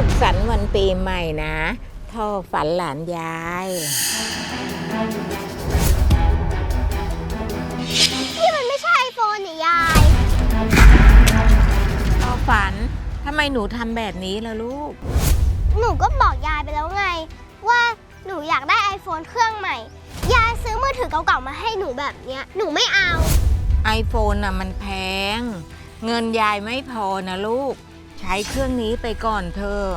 สุขสันต์วันปีใหม่นะ ท่อฝันหลานยาย นี่มันไม่ใช่ไอโฟนนี่ยาย ท่อฝันทำไมหนูทำแบบนี้ล่ะลูก หนูก็บอกยายไปแล้วไง ว่าหนูอยากได้ไอโฟนเครื่องใหม่ ยายซื้อมือถือเก่าๆมาให้หนูแบบเนี้ย หนูไม่เอา iPhone น่ะมันแพง เงินยายไม่พอนะลูก ใช้เครื่องนี้ไปก่อนเถอะ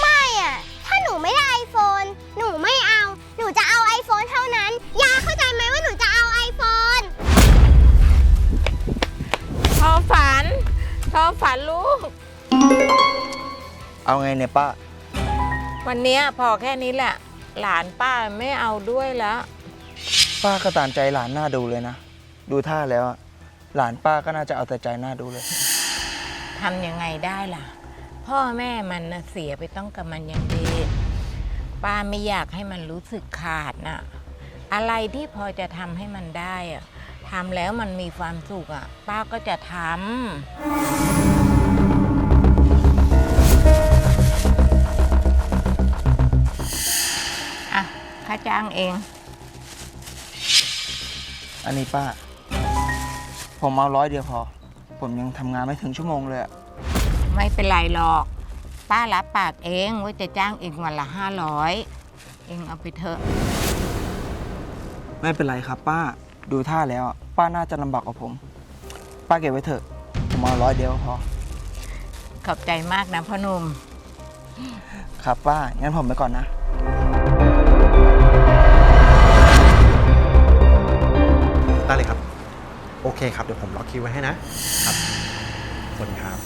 ไม่อะถ้าหนูไม่ได้ไอโฟน หนูไม่เอา หนูจะเอาไอโฟนเท่านั้น ยายเข้าใจไหมว่าหนูจะเอาไอโฟนท่อฝันท่อฝันลูก เอาไงเนี่ยป้า วันเนี้ยพอแค่นี้แหละ หลานป้าไม่เอาด้วยแล้ว ป้าก็ตามใจหลานหน้าดูเลยนะ ดูท่าแล้วอะหลานป้าก็น่าจะเอาแต่ใจหน้าดูเลย ทำยังไงได้ล่ะ พ่อแม่มันนะเสียไปต้องกับมันย่างดีป้าไม่อยากให้มันรู้สึกขาดน่ะ อะไรที่พอจะทำให้มันได้อะทำแล้วมันมีความสุขอะ ป้าก็จะทำอะค่าจ้างเอง อันนี้ป้า ผมเอาร้อยเดียวพอ ผมยังทำงานไม่ถึงชั่วโมงเลยอะไม่เป็นไรหรอก ป้ารับปากเองว่าจะจ้างเองวันละห้าร้อยเองเอาไปเถอะไม่เป็นไรครับ ป้าดูท่าแล้วอะป้าน่าจะลำบากกว่าผม ป้าเก็บไว้เถอะ ผมเอาร้อยเดียวพอ ขอบใจมากนะพ่อหนุ่ม ครับป้า งั้นผมไปก่อนนะ ได้เลยครับ โอเคครับ เดี๋ยวผมล็อกคิวไว้ให้นะครับสวัสดีครับ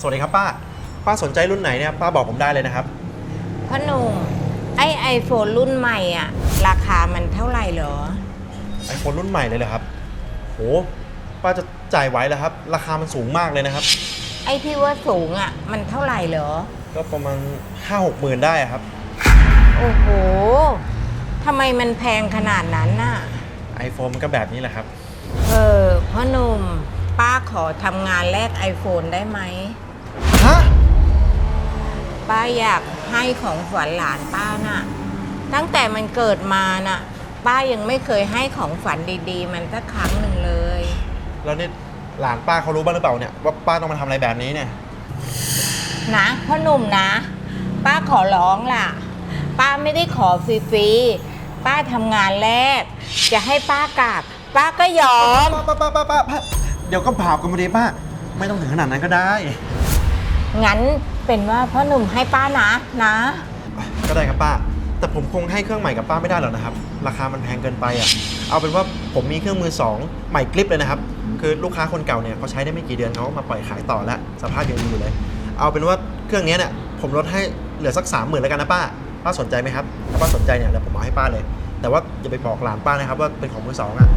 สวัสดีครับป้า ป้าสนใจรุ่นไหนเนี่ยป้าบอกผมได้เลยนะครับ พ่อหนุ่มไอไอโฟนรุ่นใหม่อะ ราคามันเท่าไหร่เหรอ ไอโฟนรุ่นใหม่เลยเหรอครับ โห ป้าจะจ่ายไหวแล้วครับ ราคามันสูงมากเลยนะครับ ไอที่ว่าสูงอะ มันเท่าไหร่เหรอ ก็ประมาณ5 6หมื่นได้อะครับ โอ้โหทำไมมันแพงขนาดนั้นน่ะ iPhone มันก็แบบนี้แหละครับ เออพ่อหนุ่มป้าขอทำงานแลกไอโฟนได้ไหม ฮะ ป้าอยากให้ของฝันหลานป้าน่ะ ตั้งแต่มันเกิดมาน่ะ ป้ายังไม่เคยให้ของฝันดีๆ มันสักครั้งหนึ่งเลย แล้วนี่หลานป้าเขารู้บ้างหรือเปล่าเนี่ยว่าป้าต้องมาทำอะไรแบบนี้เนี่ย นะพ่อหนุ่มนะ ป้าขอร้องล่ะ ป้าไม่ได้ขอฟรีๆ ป้าทำงานแรก จะให้ป้ากราบป้าก็ยอม ป้าป้าป้าป้าป้าเดี๋ยวก็บาปกันมาดีป้า ไม่ต้องถึงขนาดนั้นก็ได้ งั้นเป็นว่าพ่อหนุ่มให้ป้านะนะ ก็ได้ครับป้า แต่ผมคงให้เครื่องใหม่กับป้าไม่ได้หรอกนะครับ ราคามันแพงเกินไปอะ เอาเป็นว่าผมมีเครื่องมือสองใหม่กริปเลยนะครับ คือลูกค้าคนเก่าเนี่ยเขาใช้ได้ไม่กี่เดือนเขามาปล่อยขายต่อแล้วสภาพยังดีอยู่เลย เอาเป็นว่าเครื่องนี้เนี่ยผมลดให้เหลือสักสามหมื่นแล้วกันนะป้า ป้าสนใจไหมครับ ถ้าป้าสนใจเนี่ยเดี๋ยวผมเอาให้ป้าเลย แต่ว่าอย่าไปบอกหลานป้านะครับว่าเป็นของมือสองอะ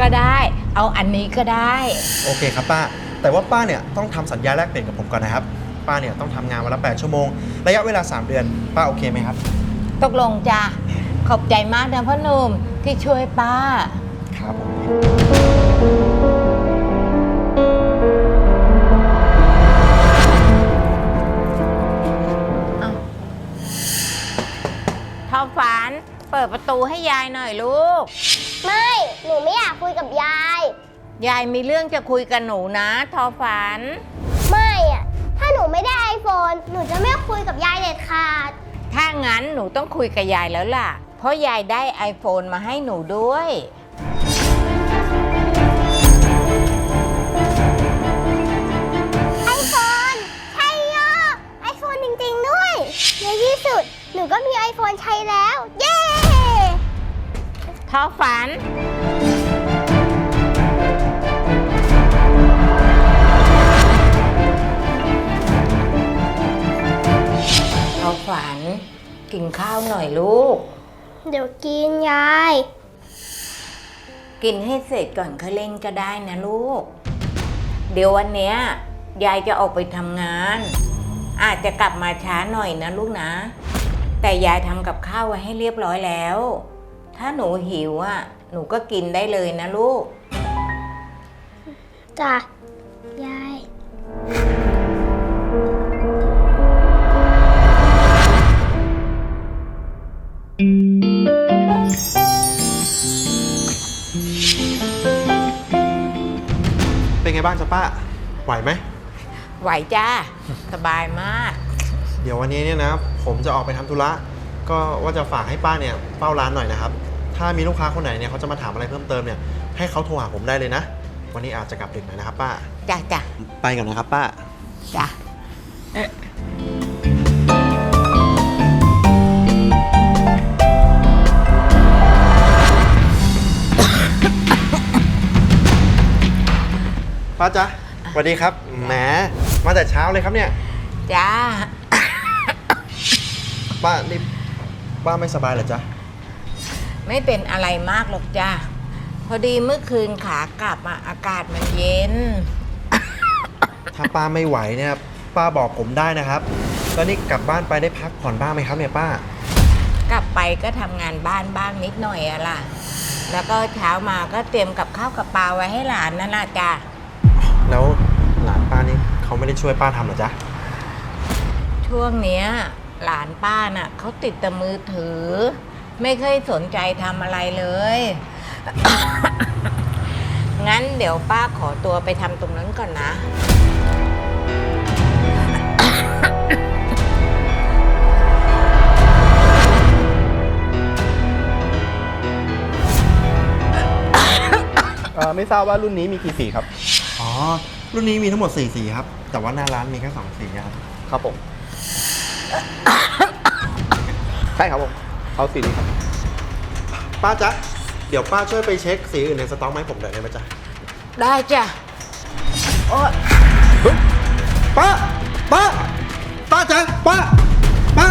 ก็ได้ เอาอันนี้ก็ได้ โอเคครับป้า แต่ว่าป้าเนี่ยต้องทำสัญญาแลกเปลี่ยนกับผมก่อนนะครับ ป้าเนี่ยต้องทำงานวันละ 8 ชั่วโมง ระยะเวลา 3 เดือน ป้าโอเคไหมครับ ตกลงจ้ะขอบใจมากนะพ่อหนุ่มที่ช่วยป้า ครับผม ฝัน เปิดประตูให้ยายหน่อยลูก ไม่ หนูไม่อยากคุยกับยาย ยายมีเรื่องจะคุยกับหนูนะ ทอฝัน ไม่อะถ้าหนูไม่ได้ไอโฟน หนูจะไม่คุยกับยายเด็ดขาด ถ้างั้นหนูต้องคุยกับยายแล้วล่ะ เพราะยายได้ iPhone มาให้หนูด้วย นูก็มีไอโฟนใช้แล้ว เย้ทอฝันทอฝัน กินข้าวหน่อยลูก เดี๋ยวกินยาย กินให้เสร็จก่อนค่อยเล่นก็ได้นะลูก เดี๋ยววันเนี้ยยายจะออกไปทำงาน อาจจะกลับมาช้าหน่อยนะลูกนะ แต่ยายทำกับข้าวไว้ให้เรียบร้อยแล้ว ถ้าหนูหิวอะ หนูก็กินได้เลยนะลูก จ้ะยาย เป็นไงบ้างจ๊ะป้า ไหวไหม ไหวจ้า สบายมาก เดี๋ยววันนี้เนี่ยนะผมจะออกไปทำธุระก็ว่าจะฝากให้ป้าเนี่ยเฝ้าร้านหน่อยนะครับ ถ้ามีลูกค้าคนไหนเนี่ยเขาจะมาถามอะไรเพิ่มเติมเนี่ยให้เขาโทรหาผมได้เลยนะ วันนี้อาจจะกลับดึกหน่อยนะครับ ป้าจ้าจ้าไปก่อนนะครับ ป้าจ้าป้าจ๊ะสวัสดีครับแหมมาแต่เช้าเลยครับเนี่ยจ้า ป้านี่ป้าไม่สบายเหรอจ๊ะ ไม่เป็นอะไรมากหรอกจ้าพอดีเมื่อคืนขากลับมาอากาศมันเย็น ถ้าป้าไม่ไหวเนี่ยป้าบอกผมได้นะครับแล้วนี่กลับบ้านไปได้พักผ่อนบ้างไหมครับเนี่ยป้า กลับไปก็ทำงานบ้านบ้างนิดหน่อยอะล่ะ แล้วก็เช้ามาก็เตรียมกับข้าวกับปลาไว้ให้หลานนั่นแหละจ้าแล้วหลานป้านี่เขาไม่ได้ช่วยป้าทำเหรอจ๊ะ ช่วงเนี้ย หลานป้าน่ะเขาติดแต่มือถือ ไม่เคยสนใจทำอะไรเลย งั้นเดี๋ยวป้าขอตัวไปทำตรงนั้นก่อนนะ เอ่อไม่ทราบว่ารุ่นนี้มีกี่สีครับ อ๋อ รุ่นนี้มีทั้งหมด 4 สีครับ แต่ว่าหน้าร้านมีแค่2สีครับ ครับผม ใช่ครับผมเอาสีนี้ครับป้าจ๊ะ เดี๋ยวป้าช่วยไปเช็คสีอื่นในสต็อกมาให้ผมหน่อยได้ไหมจ๊ะ ได้จ้ะโอ๊ยป้า ป้า ป้าจ๊ะ ป้า ป้า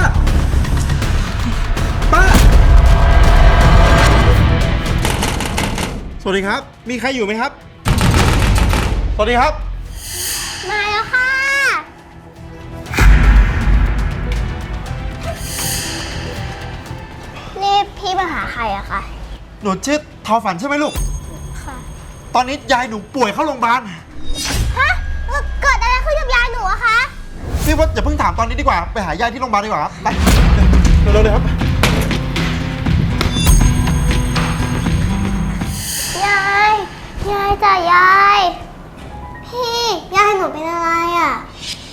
ป้า สวัสดีครับ มีใครอยู่ไหมครับ สวัสดีครับ มาแล้วค่ะ พี่มาหาใครอะคะหนูชื่อทอฝันใช่ไหมลูก ค่ะตอนนี้ยายหนูป่วยเข้าโรงพยาบาลฮะเกิดอะไรขึ้นกับยายหนูอะคะพี่ว่าอย่าเพิ่งถามตอนนี้ดีกว่า ไปหายายที่โรงพยาบาลดีกว่าครับไปเร็วๆเลยครับ ยายยายจ้ะยาย พี่ยายหนูเป็นอะไรอะ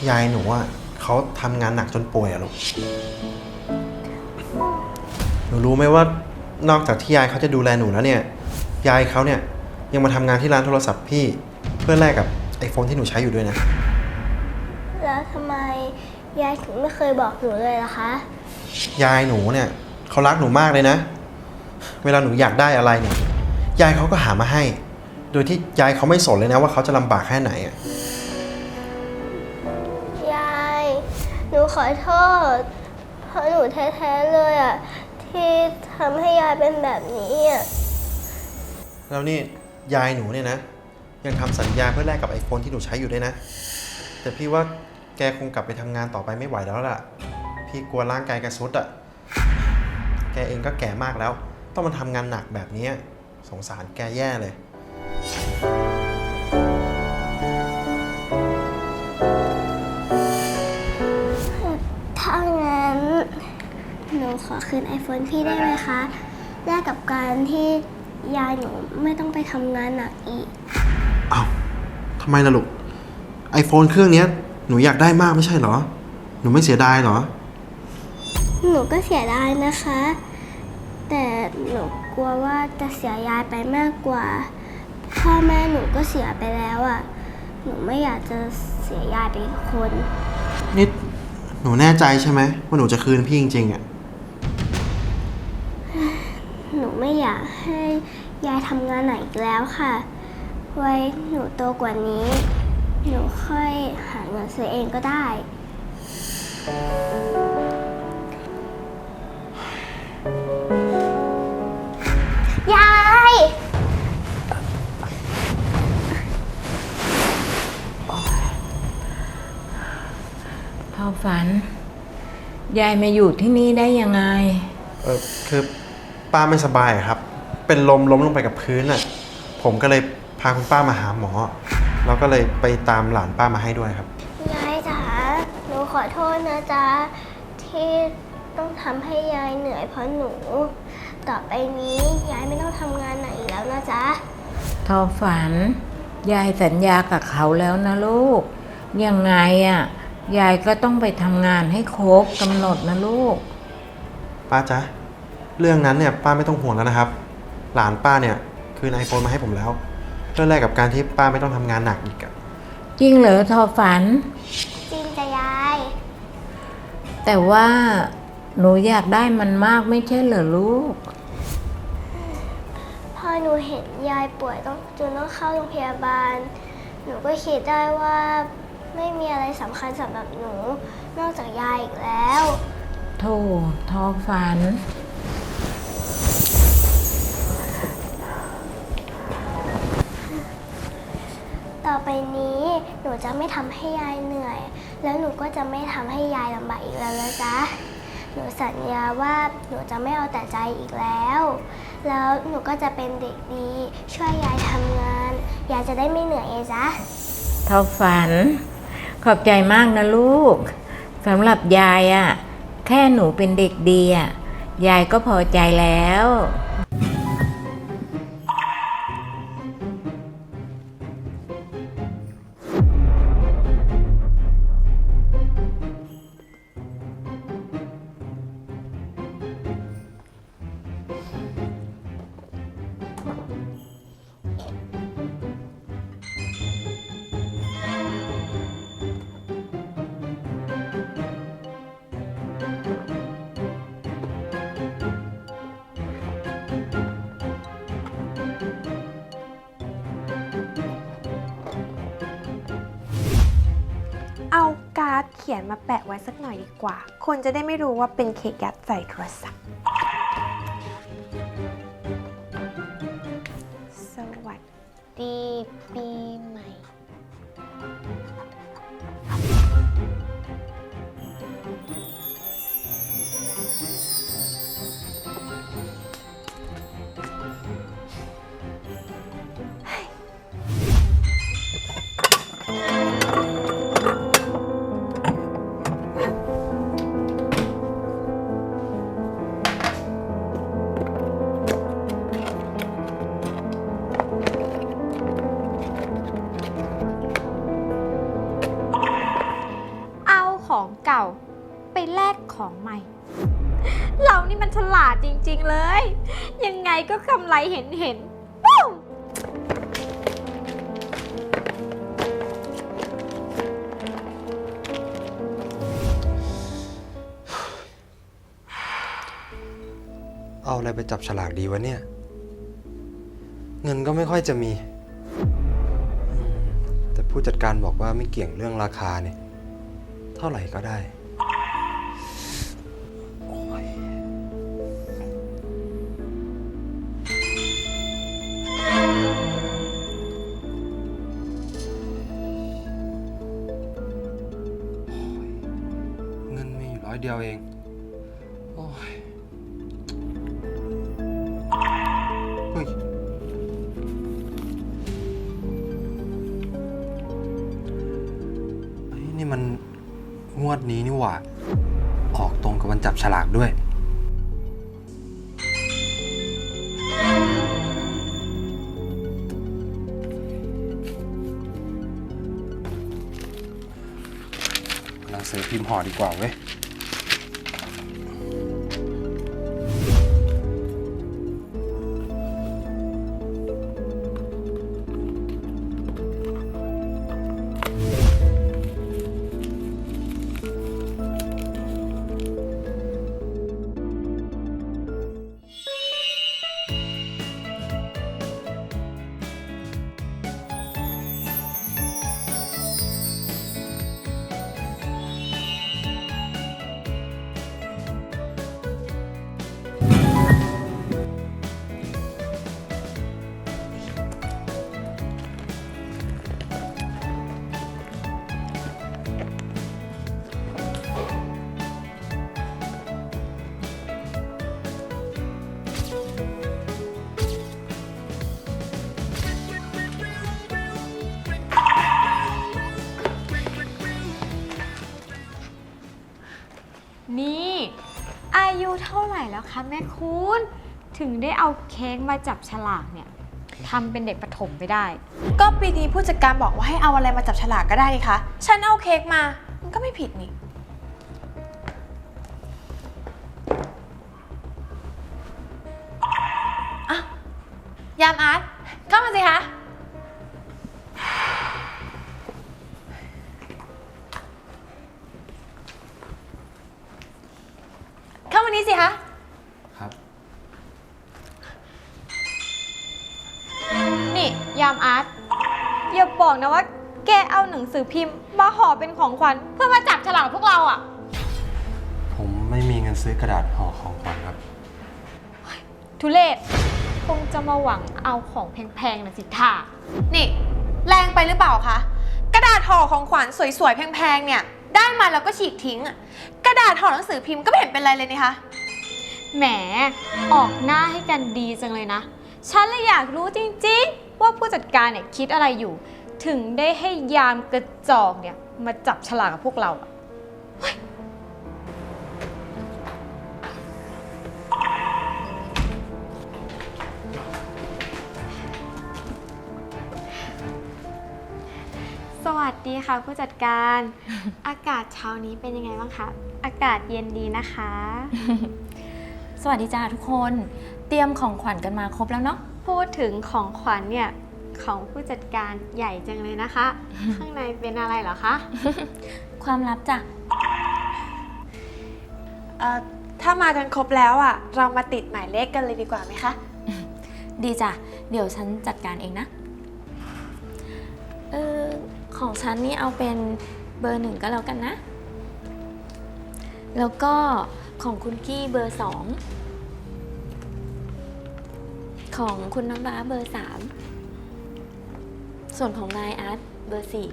ยายหนูอะเขาทำงานหนักจนป่วยอะลูก หนูรู้ไหมว่านอกจากที่ยายเขาจะดูแลหนูแล้วเนี่ย ยายเขาเนี่ยยังมาทำงานที่ร้านโทรศัพท์พี่เพื่อแลกกับไอโฟนที่หนูใช้อยู่ด้วยนะ แล้วทำไมยายถึงไม่เคยบอกหนูเลยล่ะคะ ยายหนูเนี่ยเขารักหนูมากเลยนะ เวลาหนูอยากได้อะไรเนี่ย ยายเขาก็หามาให้ โดยที่ยายเขาไม่สนเลยนะว่าเขาจะลำบากแค่ไหนอะยาย หนูขอโทษ เพราะหนูแท้ๆเลยอะ ที่ทำให้ยายเป็นแบบนี้อะแล้วนี่ยายหนูเนี่ยนะ ยังทำสัญญาเพื่อแลกกับไอโฟนที่หนูใช้อยู่ด้วยนะ แต่พี่ว่าแกคงกลับไปทำงานต่อไปไม่ไหวแล้วล่ะ พี่กลัวร่างกายแกสุดอะ่ะ แกเองก็แก่มากแล้ว ต้องมาทำงานหนักแบบนี้ สงสารแกแย่เลย นูขอคืน iPhone พี่ได้ไหมคะแลกกับการที่ยายหนูไม่ต้องไปทำงานหนักอีกเอา้าทำไมล่ะลูกไอโฟนเครื่องเนี้ยหนูอยากได้มากไม่ใช่เหรอ หนูไม่เสียดายเหรอ หนูก็เสียดายนะคะ แต่หนูกลัวว่าจะเสียยายไปมากกว่า พ่อแม่หนูก็เสียไปแล้วอะ่ะ หนูไม่อยากจะเสียยายไปอีกคน นี่หนูแน่ใจใช่ไหมว่าหนูจะคืนพี่จริงๆอะ่ ไม่อยากให้ยายทำงานไหนอีกแล้วค่ะ ไว้หนูโตกว่านี้ หนูค่อยหาเงินซื้อเองก็ได้ ยายพ่อฝัน ยายมาอยู่ที่นี่ได้ยังไง เออคือ ป้าไม่สบายอะครับ เป็นลมล้มลงไปกับพื้นอะ ผมก็เลยพาคุณป้ามาหาหมอ แล้วก็เลยไปตามหลานป้ามาให้ด้วยครับ ยายจ๋าหนูขอโทษนะจ๊ะที่ต้องทำให้ยายเหนื่อยเพราะหนู ต่อไปนี้ยายไม่ต้องทำงานไหนอีกแล้วนะจ๊ะ ทอฝัน ยายสัญญากับเขาแล้วนะลูก ยังไงอะ ยายก็ต้องไปทำงานให้ครบกำหนดนะลูก ป้าจ๊ะ เรื่องนั้นเนี่ยป้าไม่ต้องห่วงแล้วนะครับ หลานป้าเนี่ยคืนไอโฟนมาให้ผมแล้วเพื่อแลกกับการที่ป้าไม่ต้องทำงานหนักอีกอะจริงเหรอทอฝัน จริงจะยาย แต่ว่าหนูอยากได้มันมากไม่ใช่เหรอลูก พอหนูเห็นยายป่วยต้องจนต้องเข้าโรงพยาบาล หนูก็คิดได้ว่าไม่มีอะไรสำคัญสำหรับหนู นอกจากยายอีกแล้ว โธ่ทอฝัน หนูจะไม่ทำให้ยายเหนื่อย แล้วหนูก็จะไม่ทำให้ยายลำบากอีกแล้วนะจ๊ะหนูสัญญาว่าหนูจะไม่เอาแต่ใจอีกแล้ว แล้วหนูก็จะเป็นเด็กดี ช่วยยายทำงาน ยายจะได้ไม่เหนื่อยไงจ๊ะทอฝัน ขอบใจมากนะลูกสำหรับยายอะ่ะ แค่หนูเป็นเด็กดีอะ่ะ ยายก็พอใจแล้ว ขียนมาแปะไว้สักหน่อยดีกว่า คนจะได้ไม่รู้ว่าเป็นเค้กยัดใส่โทรศัพท์ ห็นเห็นเอาอะไรไปจับฉลากดีวะเนี่ย เงินก็ไม่ค่อยจะมี แต่ผู้จัดการบอกว่าไม่เกี่ยงเรื่องราคาเนี่ย เท่าไหร่ก็ได้ อยเดียวเอง โอ้ยเฮ้ย เฮ้ย นี่มันงวดนี้นี่หว่า ออกตรงกับวันจับฉลากด้วย หนังสือพิมพ์ห่อดีกว่าเว้ย คะแม่คุณถึงได้เอาเค้กมาจับฉลากเนี่ยทำเป็นเด็กประถมไปได้ ก็ปีนี้ผู้จัดการบอกว่าให้เอาอะไรมาจับฉลากก็ได้นี่คะ ฉันเอาเค้กมา มันก็ไม่ผิดนี่ อะ ยามอาร์ตเข้ามาสิคะ นังสือพิมพ์มาห่อเป็นของขวัญเพื่อมาจับฉลากพวกเราอะผมไม่มีเงินซื้อกระดาษห่อของขวัญครับ ทุเลศคงจะมาหวังเอาของแพงๆนะสิท่านี่ แรงไปหรือเปล่าคะ กระดาษห่อของขวัญสวยๆ แพงๆ เนี่ย ได้มาแล้วก็ฉีกทิ้งอะกระดาษห่อหนังสือพิมพ์ก็ไม่เห็นเป็นไรเลยนี่คะ แหม ออกหน้าให้กันดีจังเลยนะ ฉันเลยอยากรู้จริงๆ ว่าผู้จัดการเนี่ยคิดอะไรอยู่ ถึงได้ให้ยามกระจอกเนี่ย มาจับฉลากกับพวกเราอะสวัสดีค่ะผู้จัดการ อากาศเช้านี้เป็นยังไงบ้างคะ อากาศเย็นดีนะคะ สวัสดีจ้าทุกคน เตรียมของขวัญกันมาครบแล้วเนาะ พูดถึงของขวัญเนี่ย ของผู้จัดการใหญ่จังเลยนะคะ ข้างในเป็นอะไรเหรอคะ ความลับจ้ะเอ่อถ้ามากันครบแล้วอะ เรามาติดหมายเลขกันเลยดีกว่าไหมคะ ดีจ้ะ เดี๋ยวฉันจัดการเองนะ เออของฉันนี่เอาเป็นเบอร์หนึ่งก็แล้วกันนะ แล้วก็ของคุณกี้เบอร์สอง ของคุณน้ำว้าเบอร์สาม ส่วนของนายอาร์ตเบอร์สี่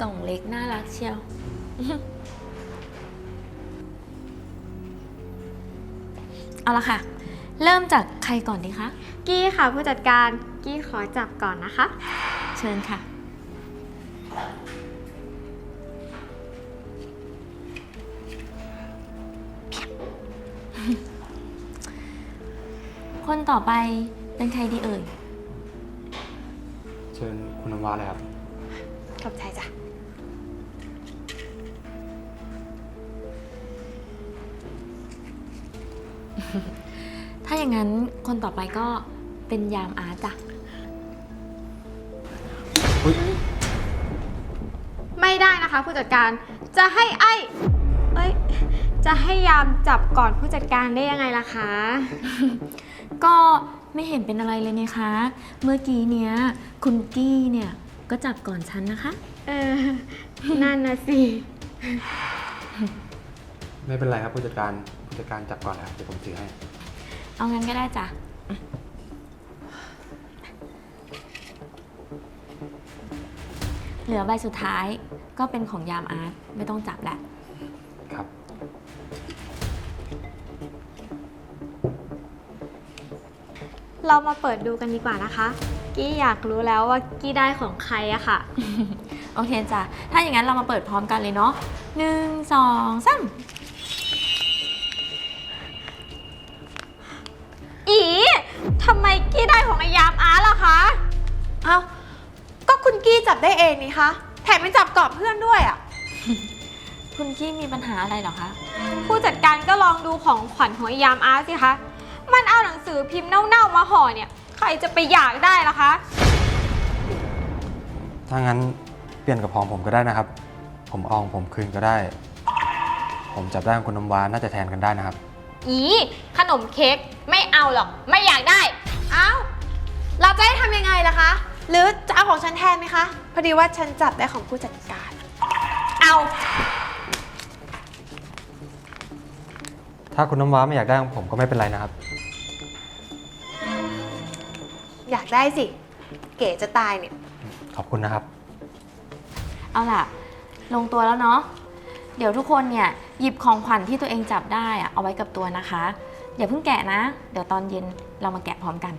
กล่องเล็กน่ารักเชียว เอาละค่ะ เริ่มจากใครก่อนดีคะ กี้ค่ะผู้จัดการกี้ขอจับก่อนนะคะ เชิญค่ะ คนต่อไปเป็นใครดีเอ่ย เชิญคุณน้ำว้าเลยครับ ขอบใจจ้ะ ถ้าอย่างนั้นคนต่อไปก็เป็นยามอาร์ตจ้ะไม่ได้นะคะผู้จัดการจะให้ไอ้เอ้ยจะให้ยามจับก่อนผู้จัดการได้ยังไงล่ะคะ ก็ ไม่เห็นเป็นอะไรเลยนะคะ เมื่อกี้เนี้ย คุณกี้เนี่ยก็จับก่อนฉันนะคะ เออ นั่นนะสิ ไม่เป็นไรครับผู้จัดการผู้จัดการจับก่อนนะครับเดี๋ยวผมถือให้ เอางั้นก็ได้จ้ะ เหลือใบสุดท้ายก็เป็นของยามอาร์ตไม่ต้องจับแหละ เรามาเปิดดูกันดีกว่านะคะ กี้อยากรู้แล้วว่ากี้ได้ของใครอะค่ะ โอเคจ้ะ ถ้าอย่างนั้นเรามาเปิดพร้อมกันเลยเนาะหนึ่งสองสามอีทำไมกี้ได้ของไอยามอาร์ตล่ะคะ เอ้า ก็คุณกี้จับได้เองนี่คะ แถมยังจับกรอบเพื่อนด้วยอะ คุณกี้มีปัญหาอะไรเหรอคะ ผู้จัดการก็ลองดูของขวัญของไอยามอาร์ตสิคะ มันเอาหนังสือพิมพ์เน่าๆมาห่อเนี่ย ใครจะไปอยากได้ล่ะคะ ถ้างั้นเปลี่ยนกับของผมก็ได้นะครับ ผมเอาของผมคืนก็ได้ ผมจับได้ของคุณน้ำว้าน่าจะแทนกันได้นะครับ อีขนมเค้กไม่เอาหรอก ไม่อยากได้เอ้าเราจะให้ทำยังไงล่ะคะ หรือจะเอาของฉันแทนไหมคะ พอดีว่าฉันจับได้ของผู้จัดการ เอา ถ้าคุณน้ำว้าไม่อยากได้ของผมก็ไม่เป็นไรนะครับ อยากได้สิ เก๋จะตายเนี่ย ขอบคุณนะครับ เอาล่ะ ลงตัวแล้วเนาะ เดี๋ยวทุกคนเนี่ยหยิบของขวัญที่ตัวเองจับได้อะเอาไว้กับตัวนะคะ อย่าเพิ่งแกะนะ เดี๋ยวตอนเย็นเรามาแกะพร้อมกัน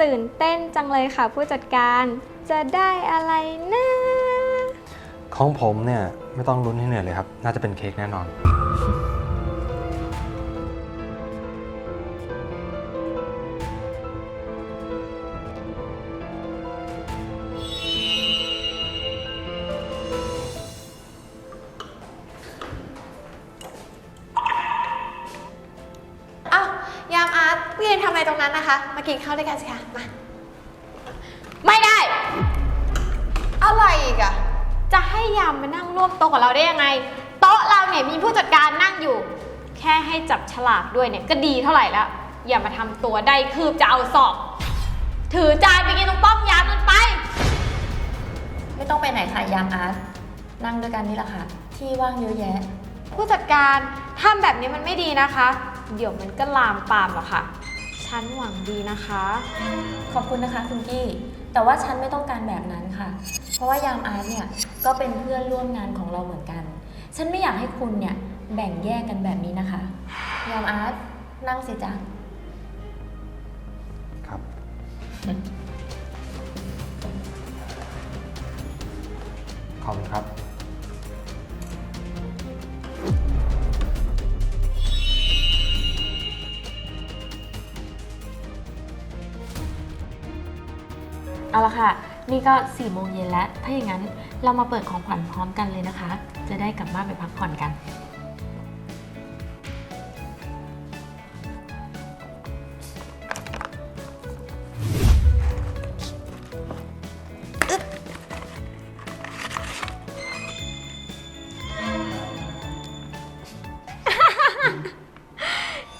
ตื่นเต้นจังเลยค่ะผู้จัดการ จะได้อะไรนะ ของผมเนี่ยไม่ต้องลุ้นให้เหนื่อยเลยครับ น่าจะเป็นเค้กแน่นอน อ้าวยามอาร์ตเรียนทำอะไรตรงนั้นนะคะ มากินข้าวด้วยกันสิคะ มา ไม่ได้ อะไรอีกอะ จะให้ยามมานั่งร่วมโต๊ะกับเราได้ยังไง โต๊ะเราเนี่ยมีผู้จัดการนั่งอยู่ แค่ให้จับฉลากด้วยเนี่ยก็ดีเท่าไหร่แล้ว อย่ามาทำตัวได้คืบจะเอาสอบ ถือจานไปกินตรงป้อมยามมันไป ไม่ต้องไปไหนค่ะยามอาร์ตนั่งด้วยกันนี่แหละค่ะ ที่ว่างเยอะแยะ ผู้จัดการทำแบบนี้มันไม่ดีนะคะ เดี๋ยวมันก็ลามปามหรอกค่ะ ฉันหวังดีนะคะ ขอบคุณนะคะคุณกี้ แต่ว่าฉันไม่ต้องการแบบนั้นค่ะ เพราะว่ายามอาร์ตเนี่ยก็เป็นเพื่อนร่วมงานของเราเหมือนกัน ฉันไม่อยากให้คุณเนี่ยแบ่งแยกกันแบบนี้นะคะ ยามอาร์ตนั่งสิจ๊ะ ครับ ขอบคุณครับ ละค่ะ นี่ก็4ี่โมงเย็นแล้ว ถ้าอย่างนั้นเรามาเปิดของขวัญพร้อมกันเลยนะคะ จะได้กลับบ้านไปพักผ่อนกัน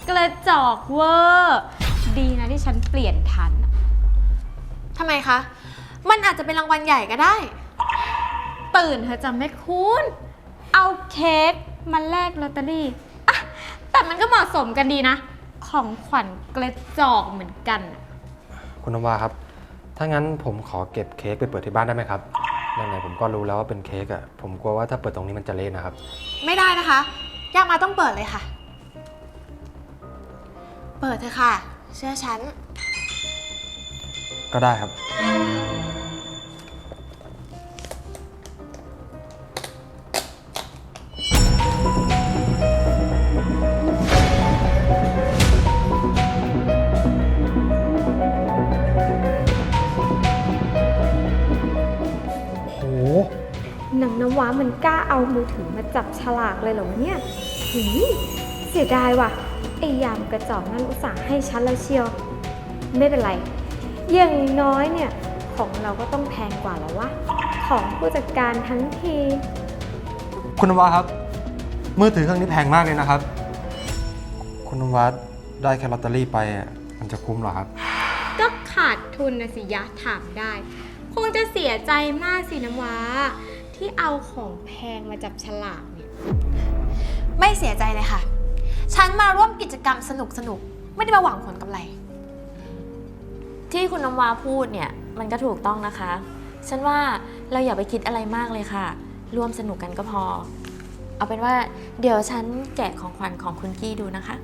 กระจอกเวอร์ ดีนะที่ฉันเปลี่ยนทัน ทำไมคะ มันอาจจะเป็นรางวัลใหญ่ก็ได้ ตื่นเธอะจำไม่คุ้นเอาเค้กมาแลกลอตเตอรี่อะแต่มันก็เหมาะสมกันดีนะ ของขวัญกระจอกเหมือนกันอะคุณนวาครับ ถ้างั้นผมขอเก็บเค้กไปเปิดที่บ้านได้ไหมครับไหนๆผมก็รู้แล้วว่าเป็นเค้กอะผมกลัวว่าถ้าเปิดตรงนี้มันจะเละนะครับ ไม่ได้นะคะยามอาร์ตต้องเปิดเลยค่ะ เปิดเถอะค่ะ เชื่อฉัน ก็ได้ครับ ว้ามันกล้าเอามือถือมาจับฉลากเลยเหรอวะเนี่ยหืยเสียดายว่ะไอ้ยามกระจอกนั่นอุตส่าห์ให้ฉันแล้วเชียว ไม่เป็นไร อย่างน้อยเนี่ย ของเราก็ต้องแพงกว่าแล้ววะ ของผู้จัดการทั้งที คุณนวาครับ มือถือเครื่องนี้แพงมากเลยนะครับ คุณนวาได้แค่ลอตเตอรี่ไปอะมันจะคุ้มเหรอครับ ก็ขาดทุนนะสิยะถามได้ คงจะเสียใจมากสิน้ำว้า ที่เอาของแพงมาจับฉลากเนี่ยไม่เสียใจเลยค่ะ ฉันมาร่วมกิจกรรมสนุกๆไม่ได้มาหวังผลกำไร ที่คุณน้ำวาพูดเนี่ยมันก็ถูกต้องนะคะ ฉันว่าเราอย่าไปคิดอะไรมากเลยค่ะ ร่วมสนุกกันก็พอ เอาเป็นว่าเดี๋ยวฉันแกะของขวัญของคุณกี้ดูนะคะ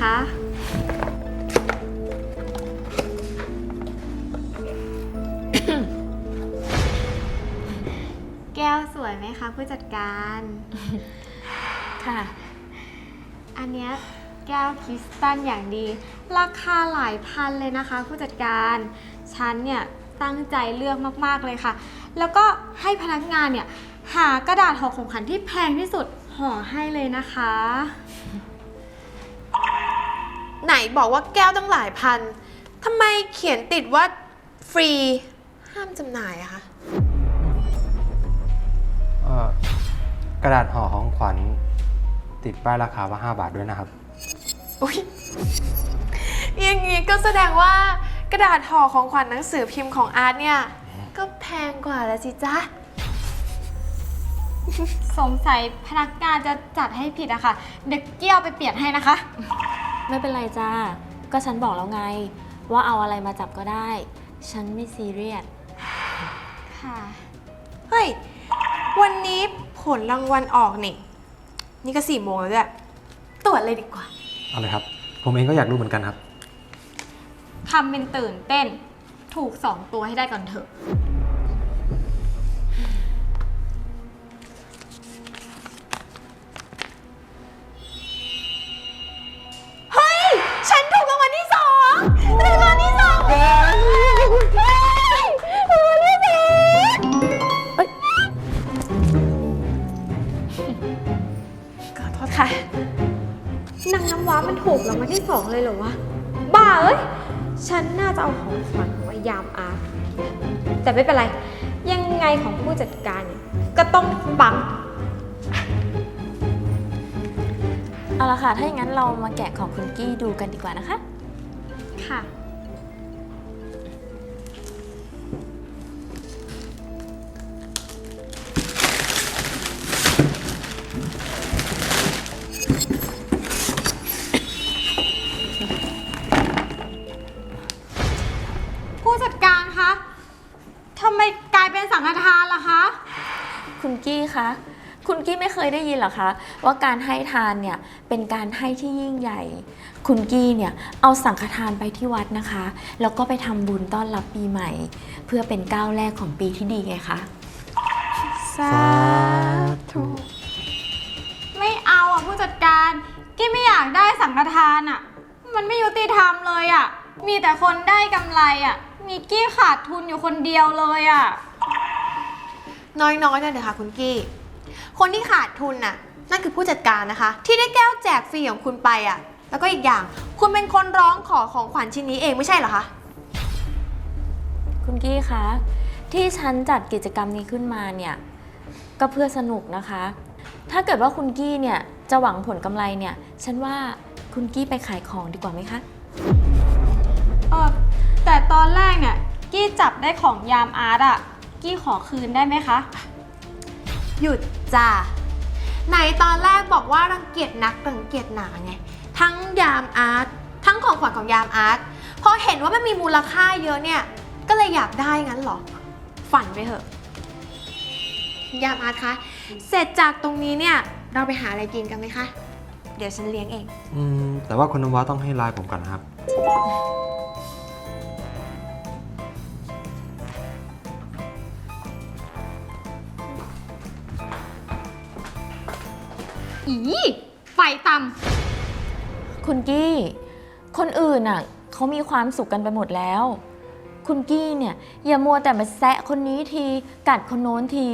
คะ แก้วสวยไหมคะ ผู้จัดการ ค่ะ อันเนี้ยแก้วคริสตัลอย่างดี ราคาหลายพันเลยนะคะ ผู้จัดการฉันเนี่ยตั้งใจเลือกมากๆเลยค่ะ แล้วก็ให้พนักงานเนี่ยหากระดาษห่อของขวัญที่แพงที่สุดห่อให้เลยนะคะ ไหนบอกว่าแก้วตั้งหลายพันทำไมเขียนติดว่าฟรี ห้ามจำหน่ายอะคะ เอ่อกระดาษห่อของขวัญติดป้ายราคาว่า 5 บาทด้วยนะครับ อุ๊ยอย่างนี้ก็แสดงว่ากระดาษห่อของขวัญหนังสือพิมพ์ของอาร์ตเนี่ย ก็แพงกว่าแล้วสิจ๊ะ สงสัยพนักงานจะจัดให้ผิดอะค่ะ เด็กเกี้ยวไปเปลี่ยนให้นะคะ ไม่เป็นไรจ้า ก็ฉันบอกแล้วไง ว่าเอาอะไรมาจับก็ได้ ฉันไม่ซีเรียส ค่ะเฮ้ยฮ้ย วันนี้ผลรางวัลออกนี่ นี่ก็สี่โมงแล้วด้วยตรวจเลยดีกว่า เอาเลยครับ ผมเองก็อยากรู้เหมือนกันครับ ทำเป็นตื่นเต้น ถูกสองตัวให้ได้ก่อนเถอะ รางวัลที่สองเลยเหรอวะ บ้าเอ้ย ฉันน่าจะเอาของขวัญไว้ยามอาร์ตแต่ไม่เป็นไร ยังไงของผู้จัดการเนี่ยก็ต้องปัง เอาละค่ะ ถ้าอย่างนั้นเรามาแกะของคุณกี้ดูกันดีกว่านะคะ ค่ะ คุณกี้คะคุณกี้ไม่เคยได้ยินเหรอคะว่าการให้ทานเนี่ยเป็นการให้ที่ยิ่งใหญ่ คุณกี้เนี่ยเอาสังฆทานไปที่วัดนะคะ แล้วก็ไปทำบุญต้อนรับปีใหม่ เพื่อเป็นก้าวแรกของปีที่ดีไงคะสาธุไม่เอาอะผู้จัดการกี้ไม่อยากได้สังฆทานอะ มันไม่ยุติธรรมเลยอะ มีแต่คนได้กำไรอะ มีกี้ขาดทุนอยู่คนเดียวเลยอะ น้อยๆหน่อยเถอะค่ะคุณกี้ คนที่ขาดทุนน่ะนั่นคือผู้จัดการนะคะ ที่ได้แก้วแจกฟรีของคุณไปอะ แล้วก็อีกอย่าง คุณเป็นคนร้องขอของขวัญชิ้นนี้เองไม่ใช่เหรอคะ คุณกี้คะ ที่ฉันจัดกิจกรรมนี้ขึ้นมาเนี่ย ก็เพื่อสนุกนะคะ ถ้าเกิดว่าคุณกี้เนี่ยจะหวังผลกำไรเนี่ย ฉันว่าคุณกี้ไปขายของดีกว่าไหมคะ เออแต่ตอนแรกเนี่ย กี้จับได้ของยามอาร์ตอะ กี้ขอคืนได้ไหมคะ หยุดจ้าไหนตอนแรกบอกว่ารังเกียจนักรังเกียจหนาไง ทั้งยามอาร์ตทั้งของขวัญของยามอาร์ตพอเห็นว่ามันมีมูลค่าเยอะเนี่ย ก็เลยอยากได้งั้นเหรอ ฝันไปเถอะ ยามอาร์ตคะเสร็จจากตรงนี้เนี่ยเราไปหาอะไรกินกันไหมคะ เดี๋ยวฉันเลี้ยงเอง อืมแต่ว่าคุณน้ำว้าต้องให้ไลน์ผมก่อนนะครับ อีไฟต่คุณกี้ คนอื่นอะเขามีความสุขกันไปหมดแล้ว คุณกี้เนี่ยอย่ามัวแต่มาแซะคนนี้ทีกัดคนโน้นที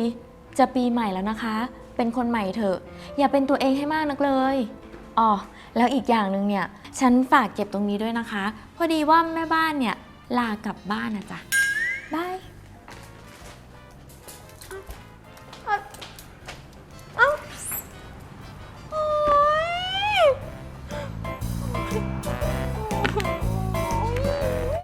จะปีใหม่แล้วนะคะ เป็นคนใหม่เถอะ อย่าเป็นตัวเองให้มากนักเลยอ๋อแล้วอีกอย่างหนึ่งเนี่ย ฉันฝากเก็บตรงนี้ด้วยนะคะ พอดีว่าแม่บ้านเนี่ยลากลับบ้านนะจ๊ะ